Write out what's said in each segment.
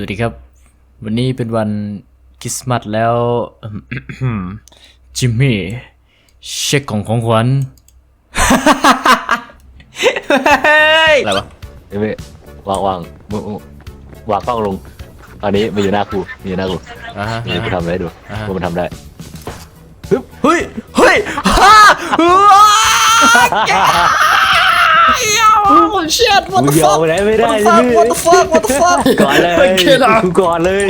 วัสดีครับ วันนี้เป็นวันคริสต์มาสแล้วจิมมี่เช็คของของขวัญอะไรวะไม่ไม่วางวางมึงมึงวางกล้องลงอันนี้มาอยู่หน้ากูมาอยู่หน้ากูอ่าฮะนี่กูทำได้ดูอ่าฮะว่ามันทำได้เฮ้ยเฮ้ยฮ่าว้า แกโอ้เชียด what มึ the งยอม fuck ไปไหนไม่ได้ what the fuck what the fuck what the fuck ก่อนเลย get out กูก่อนเลย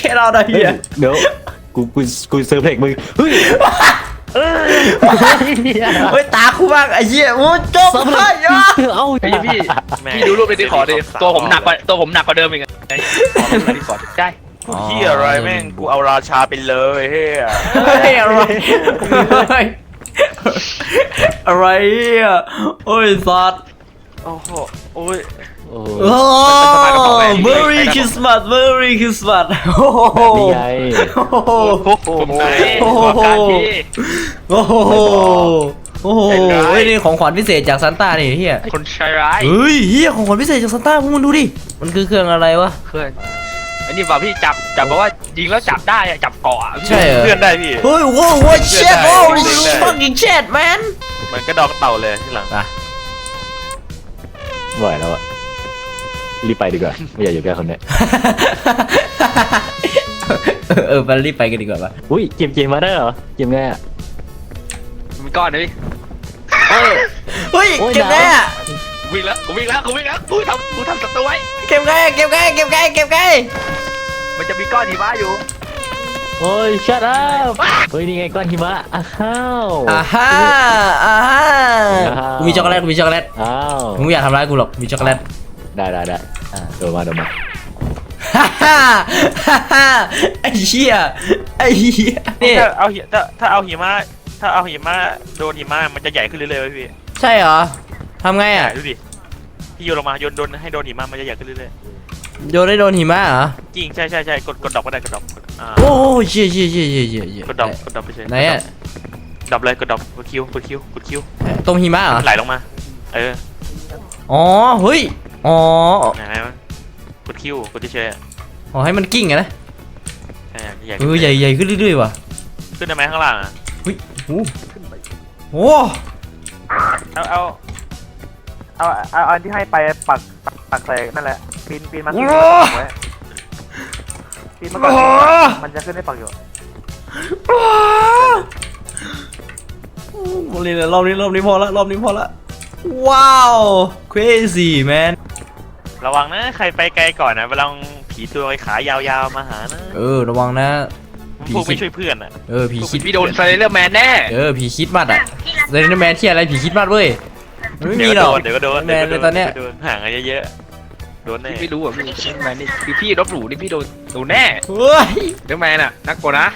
get out of here เดี๋ยวกูกูกูเซอร์เพลกมึงเฮ้ยเฮ้ยตาคู่มากไอ้เหี้ยโอ้จบเลยอะเอ้าพี่พี่พี่ดูรูปในดิสคอร์ดดิตัวผมหนักกว่าตัวผมหนักกว่าเดิมอีกไงขอรูปในดิสคอร์ดใช่เฮียอะไรแม่งกูเอาราชาไปเลยเฮียเฮ้ยอะไรเฮ้ยอะไรอะโอ้ยสัตว์ โอ้โหโอ้ย โอ้โอ้ Merry Christmas Merry Christmas โอ้โหนี่ไงโอ้โหผมไหนโอ้โหบอกการพี่ โอ้โหโอ้โหเฮ้ยนี่ของขวัญพิเศษจากซานต้านี่เฮียคนใช้ร้ายเฮ้ยเฮียของขวัญพิเศษจากซานต้าพวกมึงดูดิมันคือเครื่องอะไรวะ เพื่อนอันนี้บอกพี่จับจับบอกว่ายิงแล้วจับได้อะจับเกาะอะใช่เหรอเพื่อนได้พี่ เฮ้ยโว้โหเช็ดโอ้เพื่ยอนได้ fucking shit man เหมือนกระดองเต่าเลยที่หลังอะ ไม่ไหวแล้วอะรีบไปดีกว่า ไม่อยากอยู่ใกล้คนเนี้ยเออไปรีบไปกันดีกว่าปะอุ้ยเกมเกมมาได้เหรอเกมไงอะมีก้อนนะพี่เฮ้ย โอ้ยเก็บไงอะวิ่งแล้วกูวิ่งแล้วกูวิ่งแล้วกูทำกูทำศัตรูไว้ เก็บไงเก็บไงเก็บไงเก็บไงมันจะมีก้อนหิมะอยู่ โอ้ย shut up เฮ้ยนี่ไงก้อนหิมะอ้าวอ่าฮ่าอ่าฮ่าอ้าวกูมีช็อกโกแลตกูมีช็อกโกแลตอ้าวมึงไม่อยากทำร้ายกูหรอกมีช็อกโกแลตได้ได้ได้อะโดนมาโดนมาฮ่าฮ่าฮ่าฮ่าไอ้เหี้ยไอ้เหี้ยนี่ถ้าเอาหิถ้าถ้าเอาหิมะถ้าเอาหิมะโดนหิมะมันจะใหญ่ขึ้นเรื่อยๆเว้ยพี่ใช่เหรอทำไงอะ ดูดิพี่โยนลงมาโยนโดนให้โดนหิมะมันจะใหญ่ขึ้นเรื่อย โยนได้โดนหิมะเหรอๆจริงใช่ใช่ใช่กดกดดอกก็ได้กดดอกกดอ่าโอ้เชี่ยเชี่ยเชี่ยเชี่ยเชี่ยเชี่ยกดดอกกดดอกไปเฉยไหนอะดอกเลยกดดอกกดคิวกดคิวกดคิวตรงหิมะเหรอ ไหลลงมา เออ อ๋อ เฮ้ย อ๋อ ไหนไหมกดคิวกดเฉยๆอะอ๋อให้มันกิ้งอะนะใช่ใหญ่เออใหญ่ใหญ่ขึ้นเรื่อยๆว่ะ ขึ้นได้ไหมข้างล่างอะเฮ้ยโอ้โอ้เอาเอาเอาเอาอันที่ให้ไปปักปัก ปักใส่นั่นแหละปีนปีนมาโอ้ปีนมาก่อนมันจะขึ้นได้ปักอยู่โอ้เลยรอบนี้รอบนี้พอละรอบนี้พอละว้าว crazy man ระวังนะ ใครไปไกลก่อนนะเวลาผีตัวไอ้ขายาวๆมาหานะเออระวังนะผีพวกไม่คิดช่วยเพื่อนอะเออผีคิดพี่โดนไซเลอร์แมนแน่เออผีคิดมัดอะเซนแมนที่อะไรผีคิดมัดเว้ยมันไม่มีหรอกเดี๋ยวก็โดนแมนเลยตอนเนี้ยดี๋วก็โดห่างกันเยอะๆ โดนแน่พี่ไม่รู้อะพี่ไซเลอร์แมนนี่คือพี่รบหรูนี่พี่โดนโดนแน่เฮ้ยเดอร์แมนอะนักกว่านะ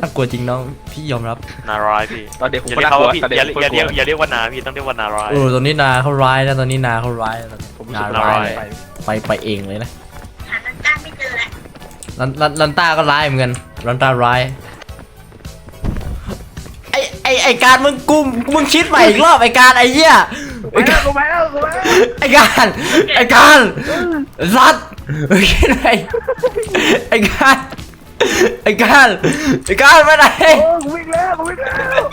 น่ากลัวจริงน้องพี่ยอมรับนารายณ์พี่ตอนเด็กผมอย่าก็เรียกน่ากเขาลัวว่าพี่ตอนเด็กอย่าผมอย่าก็เรียกกลัวอย่าเรียกว่านาพี่ต้องเรียกว่านารายณ์เออตอนนี้นาเขาร้ายนะตอนนี้นาเขาร้ายนะผมรู้นาสึกร้ายร้ายไปไปเองเลยนะลันลันลันต้าก็ร้ายเหมือนกันลันต้าร้ายไอไอไอการมึงกุมมึงคิดใหม่อีกรอบไอการไอเหี้ย ไอการกูไปแล้วกูไปแล้วไอการไอการรัดไอคิดใหม่ไอการไอการไอการไปไหนกูวิ่งแล้วกูวิ่งแล้ว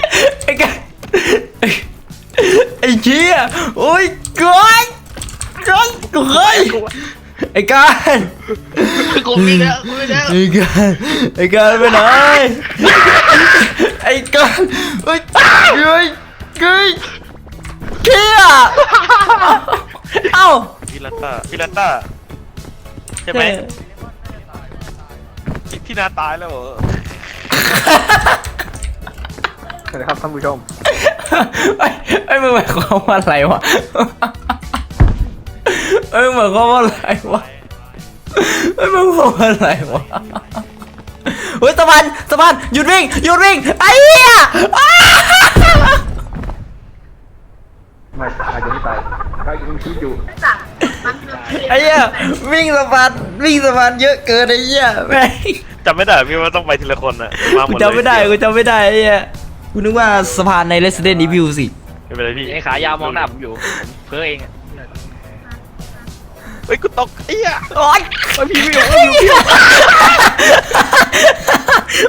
ไอ้กันไอ้ไอ้เชี่ยโอ้ยก้อยก้อยก้อยไอ้การกูวิ่งแล้วกูวิ่งแล้วไอ้การไอ้การไปไหนไอ้การเฮ้ยเฮ้ยเฮ้ย เชี่ยเอ้าพี่ลันต้าพี่ลันต้าใช่ไหมพี่พี่นาตายแล้วเหรอนะครับท่านผู้ชมไอ้ไอ้มึงหมายความว่าอะไรวะไอ้มึงหมายความว่าอะไรวะไอ้มึงบอกอะไรวะเฮ้ยตะวันตะวันหยุดวิ่งหยุดวิ่งไอ้เหี้ย ไม่อาจจะไม่ตายเขายังคิดอยู่ไอ้เหี้ยวิ่งสะพานวิ่งสะพานเยอะเกินไอ้เหี้ยแม่งจำไม่ได้พี่ว่าต้องไปทีละคนอะมาหมกูดเลยจำไม่ได้กูจำไม่ได้ไอ้เหี้ยกูนึกว่าสะพานใน Resident Evil สิไม่เป็นไรพี่ไอ้ขายาวมองหน้าผมอยู่ผมเพ้อเองอะเฮ้ยกูตกไอ้เหี้ยโอ๊ยไอ้พี่ไม่ยอมไม่ยอม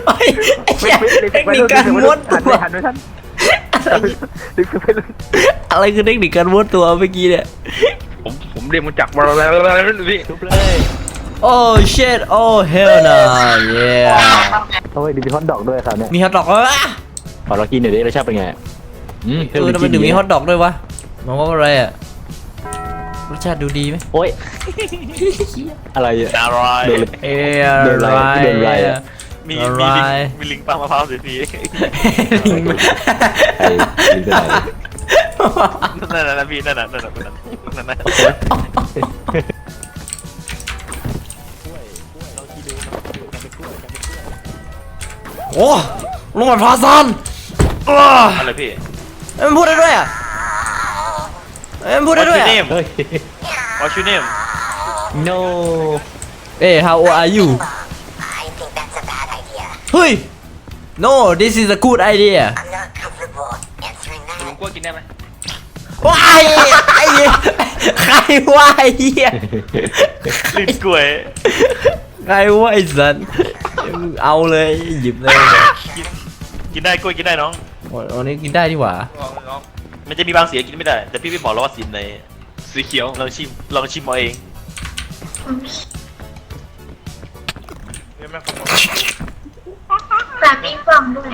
โอ๊ยไอ้เหี้ยฟิตเทคไปนิครุ่นการไปม้รุ่วนนหันตัไปวหันไปท่าน ดึงไปรุ่นอะไรคือเทคนิคการม้วนตัวเมื่อกี้เนี่ย ผมผมเรียนมาจากบราซิลพี่ทุบเลยโอ้ shit โอ้ hell no yeah โอ้ยดิมีฮอตดอกด้วยครับเนี่ยมีฮอทดอกแล้ววะขอเรากินหน่อยดิรสชาติเป็นไงอืมเออทำไมถึงมีฮอทดอกด้วยวะมองว่าอะไรอะ รสชาติดูดีไหมโอ้ยอะไรอะนารายโดนเลยเอ้ยเดินไรอะไรเดินไรอะ มีอะมีไรลิงมีลิงปังมะพร้าวสีสีลิงไอ้ลิงเป็นไรนั่นน่ะนั่นพี่นั่นน่ะนั่นน่ะนั่นน่ะโอ้ลงมาพาซันอ้าอะไรพี่เอ้ยมันพูดได้ด้วยอะเอ้ยมันพูดได้ What's ด้วย your อะ name เฮ้ย What's your name no เอ้ย how old are you เฮ้ย no this is a good idea I'm not comfortable answering ลุง that. กล้วยกินได้ไหมว้ายไอ้เหี้ยใครว่าไอ้เหี้ยลิ้นกล้วยใครว่าไอ้สันเอาเลยหยิบเลยกินกินได้กล้วยกินได้น้องวันนี้กินได้ดีกว่า ลองลองมันจะมีบางเสียกินไม่ได้ แต่พี่ไม่บอกแล้วว่าสีไหนสีเขียวลองชิมลองชิมเอาเองแบบมีก ล่องด้วย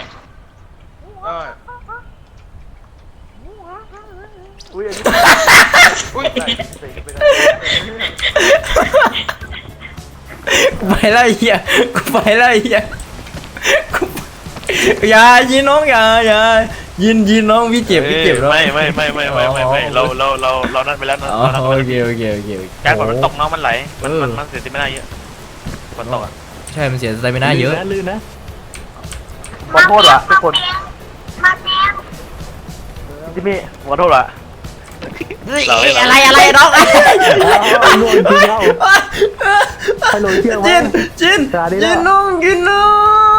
อุ้ยอันนี้อุ้ยกูไปแล้วไอ้เหี้ยกูไปแล้วไอ้เหี้ยกูอย่ายินน้องอย่าอย่ายินยินน้องพี่เจ็บพี่เจ็บน้องไม่ไม่ไม่ไม่ไม่ไม่ไม่เราเราเราเรานั่นไปแล้วนะอ๋อเรานั่นไปโอแล้วเคโอเคโอเคโอเค การฝนมันตกน้องมันไหลมันเออมันมันเสียไม่ได้เยอะฝนตกอะ ใช่ มันเสียใจไม่น่าเยอะลื่นนะลื่นนะขอโทษว่ะทุกคนมาแมวจิมมี่ขอโทษละเราให้เราอะไรอะไรน้องโดนจริงแล้วให้โรยเชือกไว้จินจินตาดีจิแล้วนน้องจินน้อ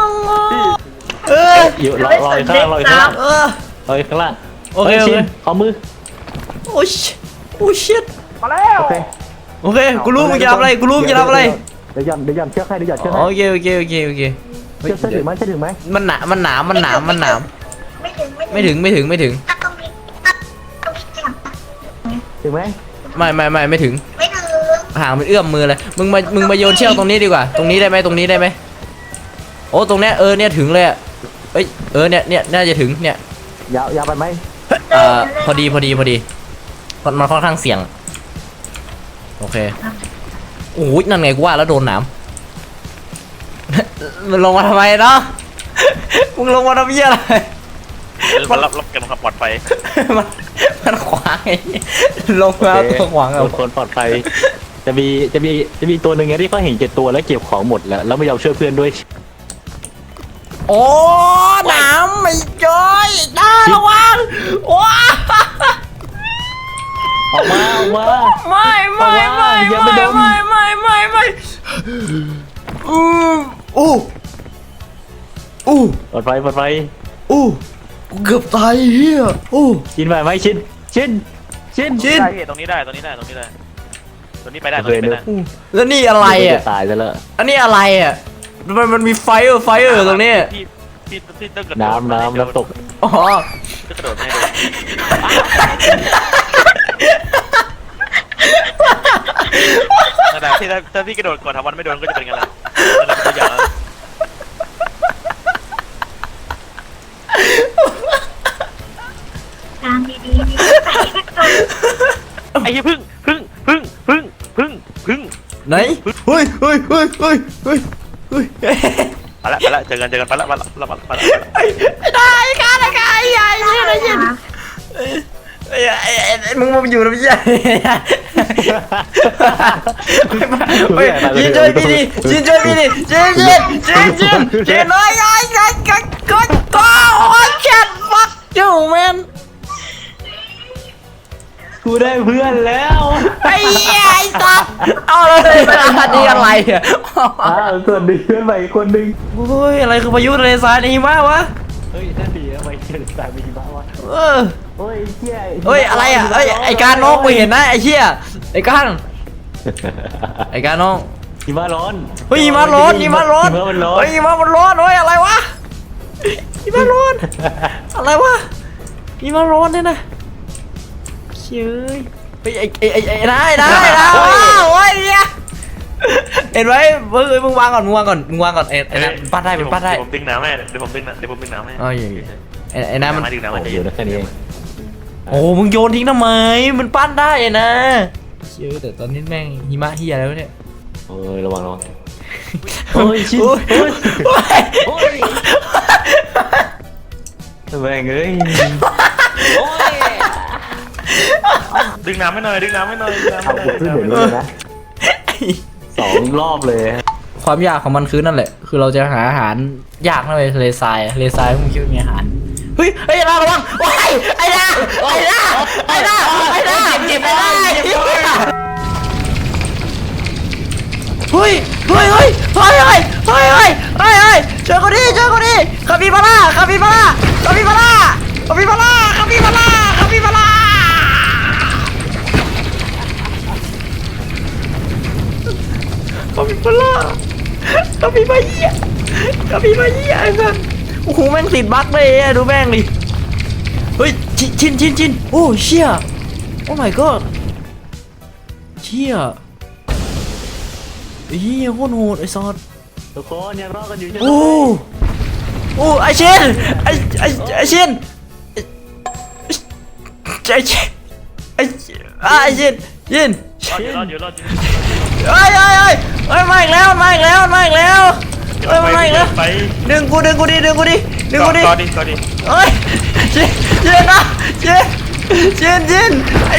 งเอออยู่รอรออยู่ข้างล่างรออยู่ข้างล่างเออรออยู่ข้างล่างโอเคฮ้ยโอเคชินขอมือ โอ้ยโอ้ชิตมาแล้ว โอเค โอเค กูรู้มึงจะทำอะไร กูรู้มึงจะทำอะไร เดี๋ยว ยันเดี๋ยวยันเชือกให้เดี๋ยวยันเชือกโอให้เคโอเคโอเคโอเคเฮ้ยเชือกเชือกถึงไหมเชือกถึงไหมมันหนามันหนามมันหนามมันหนามไม่ถึงไม่ถึงไม่ถึงไม่ถึงอะตรงนี้อะตรงนี้จับอะถึงไหมไม่ไม่ไม่ไม่ถึงไม่ถึงห่างมันเอื้อมมือเลยมึงมามึงมาโยนเชือกตรงนี้ดีกว่า ตรงนี้ได้ไหมตรงนี้ได้ไหมโอ้ตรงเนี้ยเออเนี่ยถึงเลยอะเอ้ยเออเนี่ยเนี่ยน่าจะถึงเนี่ยยาวยาวไปไหมเอ่อพอดีพอดีพอดีมันมันค่อนข้างเสี่ยง โอเค โอ้ยนั่นไงกูว่าแล้วโดนหนามมันลงมาทำไมเนาะมึงลงมาทำเหี้ยอะไรมารับรับกันความปลอดภัยมันมันขวางไงลงมาเอาตัวขวางเอาทุกคนปลอดภัยจะมีจะมีจะมีตัวหนึ่งไงที่เขาเห็นเจ็ดตัวแล้วเก็บของหมดแล้วแล้วไม่ยอมช่วยเพื่อนด้วย โอ้หนามไม่จ้อยน่าระวังโอ้ออกมาออกมาไม่ไม่ไม่อย่าไม่ไปดม ไม่ไม่ไม่ไม่อืออู้อู้ปลอดภัยปลอดภัยอู้กูเกือบตายเฮียอู้ชินไปไหมชินชินชินชินได้พี่ตรงนี้ได้ตรงนี้ได้ตรงนี้ได้ตรงนี้ไปได้ตรงนี้ไปได้อู้แล้วนี่อะไรอะจตายซะแล้วอันนี้อะไรอะมันมันมีไฟเออร์ไฟเออร์ตรงนี้พี่พี่พี่ต้องกระโดดน้ำน้ำน้ำตกอ๋อต้องกระโดดให้ดูนั่ นแหละที่ถ้าถ้าพี่กระโดดก่อนทำวันไม่โดนก็จะเป็นไงล่ะนั่นแหละเป็นตัวอย่างแล้วตามดีๆไปไปก่อนไอ้เหี้ยพึ่งพึ่งพึ่งพึ่งพึ่งพึ่งไหนเฮ้ยเฮ้ยเฮ้ยเฮ้ยเฮ้ยเฮ้ยมาละมาละเจอกันเจอกันมาละมาละมาละมาละ ไอ้ได้กันไอ้ใหญ่ยินไอ้ยิน ไอ้ไอ้ไอ้มึงมาอยู่นะพี่ใหญ่เฮ้ยยินช่วยพี่ดิยินช่วยพี่ดิยินยินยินยินยินน้อยยัยยัยกันก็ก็โอ้ยแคทฟักยูแมนกูได้เพื่อนแล้วไอ้เหี้ยไอ้สัสเอาเลยอันนี้อะไรอะอ้าวส่วนดีเพื่อนใหม่อีกคนนึงโอ้ยอะไรคือพายุทะเลทรายในหิมะวะเฮ้ยนั่นดีทำไมเกิดตายไปกี่บ้าวะเออ เฮ้ยเชี่ยเฮ้ยอะไรอะเอ้ยไอการนกกูเห็นนะไอ้เชี่ยไอ้การเไอ้การน้องหิมะร้อนเฮ้ยหิมะร้อนหิมะร้อนหิมะมันร้อนเฮ้ยหิมะมันร้อนเฮ้ยอะไรวะหิมะร้อนอะไรวะหิมะร้อนเนี่ยนะเชยเฮ้ยไอ้ไอ้ไอ้ไอ้นายนายนายว้าวโอ้ยเนี่ยเห็นไหมมึงเอ้ยมึงวางก่อนมึงวางก่อนมึงวางก่อนไอ้ไอ้นั่นมันปั้นได้มันปั้นได้เยวผมดึงน้ำให้เดี๋ยวผมดึงน้ำเดี๋ยวผมดึงน้ำให้เอ้ยไอ้ไอ้นั่นมันมาดึงน้ำโอ้มาโหจะเดี๋ยวนะแค่นี้เอง โอ้มึงโยนทิ้งทำไม มันปั้นได้อะนะเชื่อแต่ตอนนี้แม่งหิมะเฮียแล้วะเนี่ยโอ้ยระวังระวังโอ้ยชินโอ้ยโอ้ยโอ้ยโอ้ยแม่งเอ้ยดึงน้ำให้หน่อยดึงน้ำให้หน่อยดึงน้ำเอาให้หน่กูอยขึ้นเดี๋ยวนี้เลยนะสองรอบเลย ความยากของมันคือนั่นแหละ คือเราจะหาอาหารยากนะเว้ยทะเลทรายทะเลทรายมึงคิดว่ามีอาหาร เฮ้ยเฮ้ยระวังว้ายไอ้ด้าไอ้ด้าไอ้ด้าไอ้ด้าเจ็บไอ้ด้าเฮ้ยเฮ้ยเฮ้ยเฮ้ยเฮ้ยเฮ้ยเฮ้ยเฮ้ยเฮ้ยเจอคนนี้เจอคนนี้คาปิบาร่าคาปิบาร่าคาปิบาร่าคาปิบาร่าคาปิบาร่าคาปิบาร่าคาปิบาร่าคาปิบาเหี้ยคาปิบาเหี้ยไอ้สัส โอ้โหแม่งติดบั๊กเลยอะดูแม่งดิเฮ้ยชินชินชินชินโอ้เชี่ยโอ้ my god เชี่ยเฮียโคตรโหดไอ้ซอสทุกคนยังรอกันอยู่ใช่ไหมโอ้โอ้ไอเชนไอไอไอเชนไอไอเชนไออะไอเชนเชนรอดอยู่รอดอยู่รอดอยู่เฮ้ยเฮ้ยเฮ้ยเฮ้ยมาอีกแล้วมาอีกแล้วมาอีกแล้ว เฮ้ยมาอีกแล้ว ไปดึงกูดึงกูดิดึงกูดิดึงกูดิก่อนดิก่อนดิเฮ้ยเชนเชนนะเชนเชนเชนไอ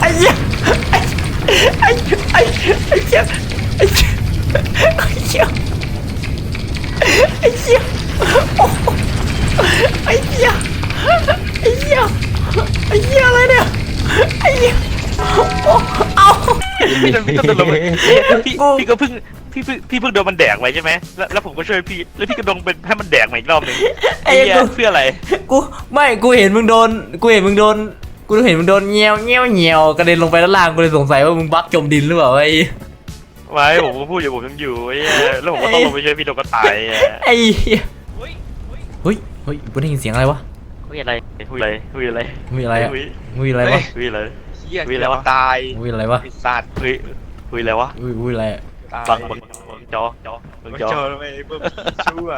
ไอเหี้ยไอไอไอไอเชี่ยไอเชี่ยไอเชี่ยไอเชี่ยโอ้โหไอเชี่ยไอเชี่ยไอเชี่ยอะไรเนี่ยไอเชี่ยโอ้เอา พี่โดนพี่ต้นลมพี่กูพี่ก็เพิ่ง พี่เพิ่งพี่เพิ่งโดนมันแดกไว้ใช่ไหมแล้วแล้วผมก็ช่วยพี่ แล้วพี่ก็โดนเป็นให้มันแดกมาอีกรอบหนึงไอ้ไอ้เหี้ยกู เพื่ออะไร กูไม่กูเห็นมึงโดนกูเห็นมึงโดนกูเห็นมึงโดนเงี้ยวเงี้ยวเงี้ยวกระเด็นลงไปด้านล่างกูเลยสงสัยว่ามึงบั๊กจมดินหรือเปล่าไอ้ไว้ผมก็พูดอยู่ผมยังอยู่ไอ้เหี้ยแล้วผมก็ต้องลงไปช่วยพี่โดนก็ตายไอ้เหี้ยไอ้เหี้ยเฮ้ยเฮ้ยกูได้ยินเสียงอะไรวะคุยอะไรคุยอะไรคุยอะไรมีอะไรอะคุยมีอะไรวะคุยอะไร เฮียคุยอะไรวะ ตายมีอะไรวะไอ้สัตว์คุยคุยอะไรวะอุ้ยอุ้ยอะไรอะ ตายฟังบังบังจอจอบังไม่จอเจอไม่เพิ่มชั่ว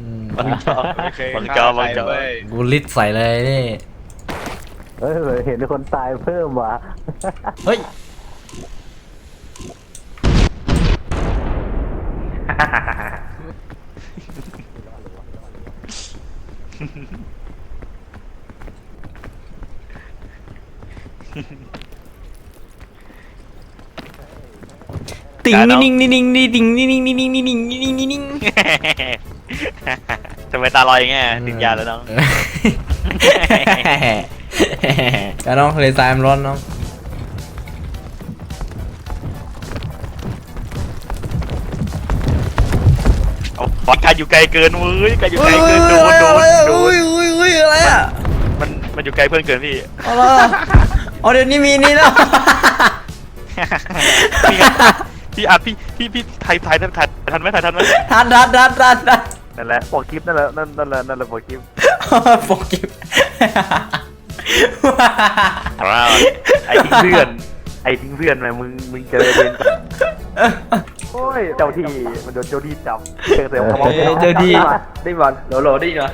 อืมบังจอไม่เคยบังจอบังจอฆ่าใครเว้ยกูลิดใส่เลยนี่ เฮ้ยเห็นคนตายเพิ่มว่ะเฮ้ย ติงนิ่งนิ่งนิ่งนิ่งนิ่งนิ่งนิ่งนิ่งนิ่งนิ่งนิ่งนิ่งนิ่งนิ่งทำไมตาลอยอย่างเงี้ยติดยาแล้วน้องการน้องทะเลทรายมันร้อนน้องเอาบอลการอยู่ไกลเกินเว้ยการอยู่ไกลเกินโดนโดนโดอุ้นยอุ้ยอุ้ยอะไรอะมันมันอยู่ไกลเพื่อนเกินพี่เอาละเอาเดี๋ยวนี้มีนี่แล้ว พี่ครับพี่อัดพี่พี่พี่ถ่ายถ่ายถ่ายถ่ายทันไหมถ่ายทันไหมทันทันทันทันทันนั่นแหละปกคลิปนั่นแหละนั่นนั่นแหละนั่นแหละปกคลิปโปกกิบอ้าวไอ้ทิ้งเพื่อน ไอ้ทิ้งเพื่อนมามึงมึงเจอเป็นโอ้ยเจ้าที่มันโดนเจ้าที่จับเจอเสียงกระบอกได้บอลโหลโหลได้เหรอ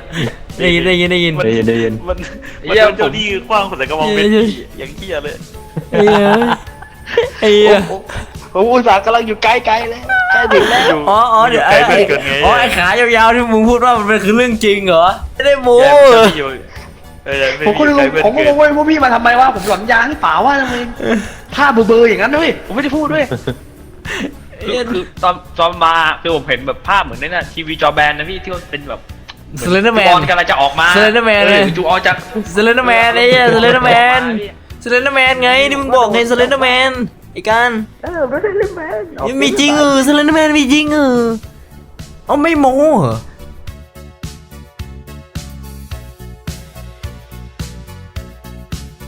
ได้ยินได้ยินได้ยิน ได้ยินได้ยินมันมันโดนเจ้าที่คว้างคนใส่กระบอกเป็นพี่อย่างเที่ยเลย ไอ้เหี้ยไอ้เหี้ย ผมอุตส่าห์กำลังอยู่ใกล้ๆเลยใกล้ถึงแล้วอยู่อ๋ออ๋ออยู่เดี๋ยวไกลไอ้เพื่อนเกินไงอ๋อไอ้ขายาวๆที่มึงพูดว่ามันเป็นคือเรื่องจริงเหรอไม่ได้โม้แย่เหรอพี่อยู่เออไผมก็เลยไกลเพื่อนผมก็เกินงงเว้ยพวกพี่มาทำไมวะผมหลอนยาหรือเปล่าว่าทำไมท่าเบอร์ๆอย่างนั้นด้วยผมไม่ได้พูดด้วยคือคือตอนตอนมาคือผมเห็นแบบภาพเหมือนในน่ะทีวีจอแบนนะพี่ที่มันเป็นแบบสเลนเดอร์แมบอนลกำลังจะออกมา Slenderman เลยออจูออกจากสเลนเดอร์แมนไอ้เหี้ยสเลนเดอร์แมนสเลนเดอร์แมนไงที่มึงบอกไงสเลนเดอร์แมน ไอ้กันเออไม่ได้เล่นแมนมีจริงเออสเลนเดอร์แมนมีจริงเออเอาไม่โม้เหรอ